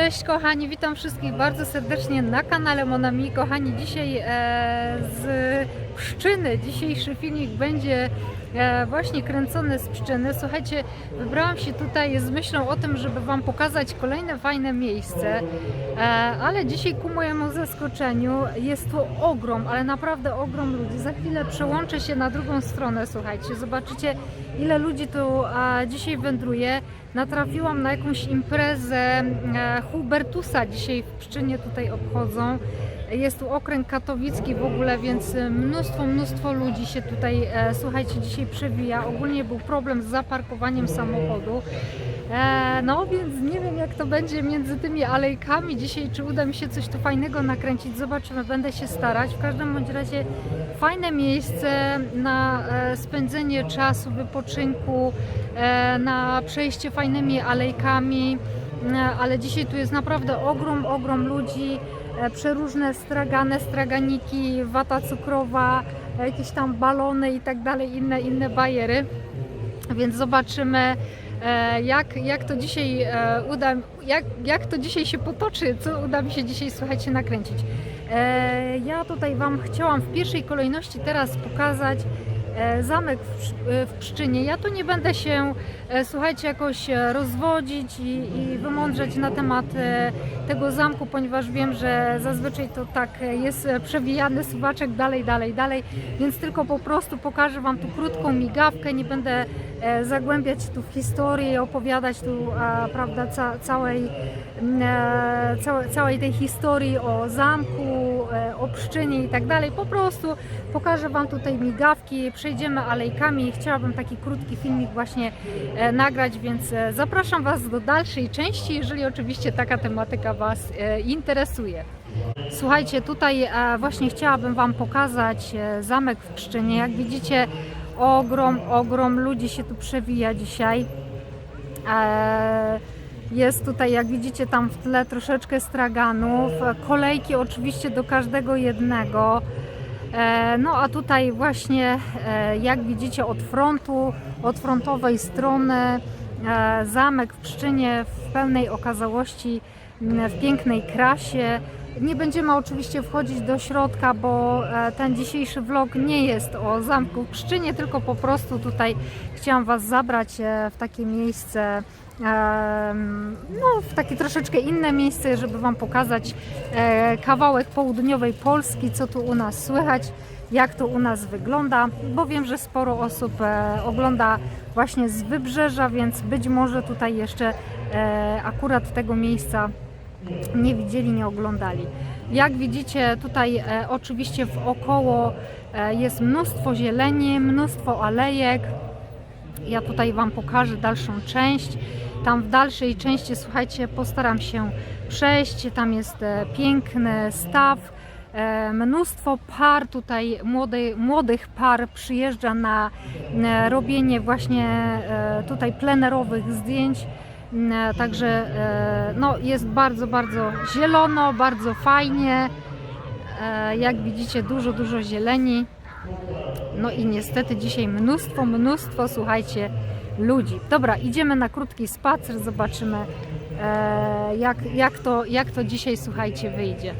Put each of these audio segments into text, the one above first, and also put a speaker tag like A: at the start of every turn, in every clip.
A: Cześć kochani, witam wszystkich bardzo serdecznie na kanale Monami. Kochani, dzisiaj e, z Pszczyny, dzisiejszy filmik będzie e, właśnie kręcony z Pszczyny. Słuchajcie, wybrałam się tutaj z myślą o tym, żeby Wam pokazać kolejne fajne miejsce, e, ale dzisiaj ku mojemu zaskoczeniu jest to ogrom, ale naprawdę ogrom ludzi. Za chwilę przełączę się na drugą stronę, słuchajcie, zobaczycie ile ludzi tu a, dzisiaj wędruje. Natrafiłam na jakąś imprezę e, Hubertusa dzisiaj w Pszczynie tutaj obchodzą. Jest tu okręg katowicki w ogóle, więc mnóstwo, mnóstwo ludzi się tutaj, e, słuchajcie, dzisiaj przewija. Ogólnie był problem z zaparkowaniem samochodu. E, no więc nie wiem jak to będzie między tymi alejkami dzisiaj, czy uda mi się coś tu fajnego nakręcić. Zobaczymy, będę się starać. W każdym bądź razie fajne miejsce na e, spędzenie czasu, wypoczynku, e, na przejście fajnymi alejkami. Ale dzisiaj tu jest naprawdę ogrom, ogrom ludzi, przeróżne stragane, straganiki, wata cukrowa, jakieś tam balony i tak dalej, inne, inne bajery. Więc zobaczymy, jak, jak to dzisiaj e, uda, jak, jak to dzisiaj się potoczy, co uda mi się dzisiaj, słuchajcie, nakręcić. E, Ja tutaj Wam chciałam w pierwszej kolejności teraz pokazać e, zamek w, Psz- e, w Pszczynie. Ja tu nie będę się, e, słuchajcie, jakoś e, rozwodzić i, i wymądrzać na temat e, tego zamku, ponieważ wiem, że zazwyczaj to tak e, jest e, przewijany suwaczek dalej, dalej, dalej, więc tylko po prostu pokażę Wam tu krótką migawkę, nie będę e, zagłębiać tu w historię, opowiadać tu, e, prawda, ca, całej, e, całej tej historii o zamku, e, o Pszczynie i tak dalej. Po prostu pokażę Wam tutaj migawki, przejdziemy alejkami. Chciałabym taki krótki filmik właśnie e, nagrać, więc e, zapraszam Was do dalszej części, jeżeli oczywiście taka tematyka Was interesuje. Słuchajcie, tutaj właśnie chciałabym Wam pokazać zamek w Pszczynie. Jak widzicie, ogrom, ogrom ludzi się tu przewija dzisiaj. E, Jest tutaj, jak widzicie, tam w tle troszeczkę straganów. Kolejki oczywiście do każdego jednego. E, No a tutaj właśnie, e, jak widzicie, od frontu, od frontowej strony e, zamek w Pszczynie w pełnej okazałości, w pięknej krasie. Nie będziemy oczywiście wchodzić do środka, bo e, ten dzisiejszy vlog nie jest o zamku w Pszczynie, tylko po prostu tutaj chciałam Was zabrać e, w takie miejsce, no w takie troszeczkę inne miejsce, żeby Wam pokazać e, kawałek południowej Polski, co tu u nas słychać, jak to u nas wygląda, bo wiem, że sporo osób ogląda właśnie z wybrzeża, więc być może tutaj jeszcze akurat tego miejsca nie widzieli, nie oglądali. Jak widzicie, tutaj e, oczywiście wokoło e, jest mnóstwo zieleni, mnóstwo alejek. Ja tutaj Wam pokażę dalszą część. Tam w dalszej części, słuchajcie, postaram się przejść. Tam jest e, piękny staw. E, Mnóstwo par tutaj, młodej, młodych par przyjeżdża na e, robienie właśnie e, tutaj plenerowych zdjęć. Mm, Także e, no, jest bardzo, bardzo zielono, bardzo fajnie. E, Jak widzicie, dużo, dużo zieleni. No i niestety dzisiaj mnóstwo, mnóstwo, słuchajcie, ludzi. Dobra, idziemy na krótki spacer, zobaczymy e, jak, jak, to, jak to dzisiaj, słuchajcie, wyjdzie.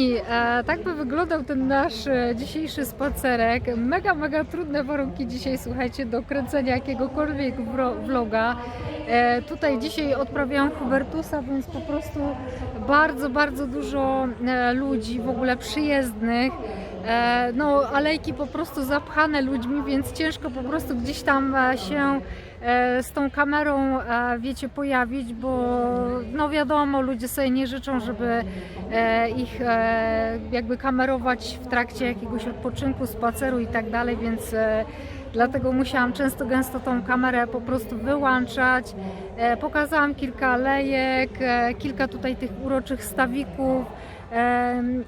A: Kochani, e, tak by wyglądał ten nasz e, dzisiejszy spacerek. Mega, mega trudne warunki dzisiaj, słuchajcie, do kręcenia jakiegokolwiek vloga. E, tutaj dzisiaj odprawiałam Hubertusa, więc po prostu bardzo, bardzo dużo ludzi, w ogóle przyjezdnych. E, no, alejki po prostu zapchane ludźmi, więc ciężko po prostu gdzieś tam e, się e, z tą kamerą, wiecie, pojawić, bo no wiadomo, ludzie sobie nie życzą, żeby ich jakby kamerować w trakcie jakiegoś odpoczynku, spaceru i tak dalej, więc dlatego musiałam często gęsto tą kamerę po prostu wyłączać. Pokazałam kilka alejek, kilka tutaj tych uroczych stawików.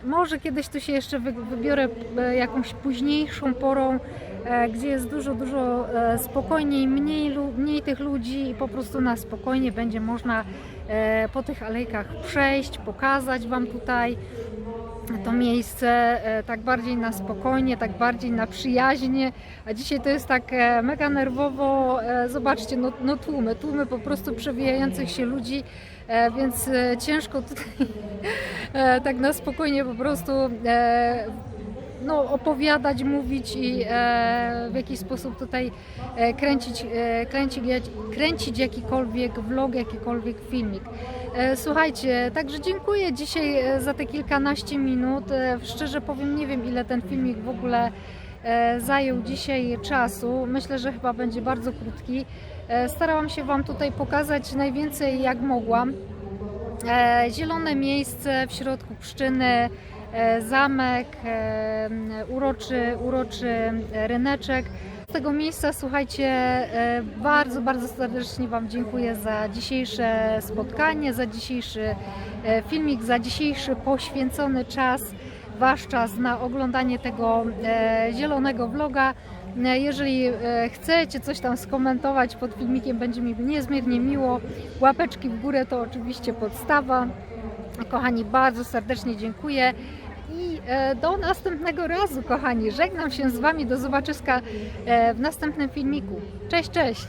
A: Może kiedyś tu się jeszcze wy, wybiorę e, jakąś późniejszą porą, e, gdzie jest dużo, dużo e, spokojniej, mniej, mniej tych ludzi i po prostu na spokojnie będzie można po tych alejkach przejść, pokazać Wam tutaj to miejsce e, tak bardziej na spokojnie, tak bardziej na przyjaźnie, a dzisiaj to jest tak e, mega nerwowo, e, zobaczcie, no, no tłumy, tłumy po prostu przewijających się ludzi, więc ciężko tutaj tak na spokojnie po prostu no, opowiadać, mówić i e, w jakiś sposób tutaj e, kręcić, e, kręcić, kręcić jakikolwiek vlog, jakikolwiek filmik. E, Słuchajcie, także dziękuję dzisiaj e, za te kilkanaście minut. E, Szczerze powiem, nie wiem ile ten filmik w ogóle e, zajął dzisiaj czasu. Myślę, że chyba będzie bardzo krótki. E, Starałam się Wam tutaj pokazać najwięcej jak mogłam. Zielone miejsce w środku Pszczyny, zamek, e, uroczy, uroczy ryneczek. Z tego miejsca, słuchajcie, e, bardzo, bardzo serdecznie Wam dziękuję za dzisiejsze spotkanie, za dzisiejszy e, filmik, za dzisiejszy poświęcony czas, Wasz czas na oglądanie tego e, zielonego vloga. E, Jeżeli e, chcecie coś tam skomentować pod filmikiem, będzie mi niezmiernie miło. Łapeczki w górę to oczywiście podstawa. Kochani, bardzo serdecznie dziękuję. E, do następnego razu, kochani. Żegnam się z Wami. Do zobaczyska e, w następnym filmiku. Cześć, cześć!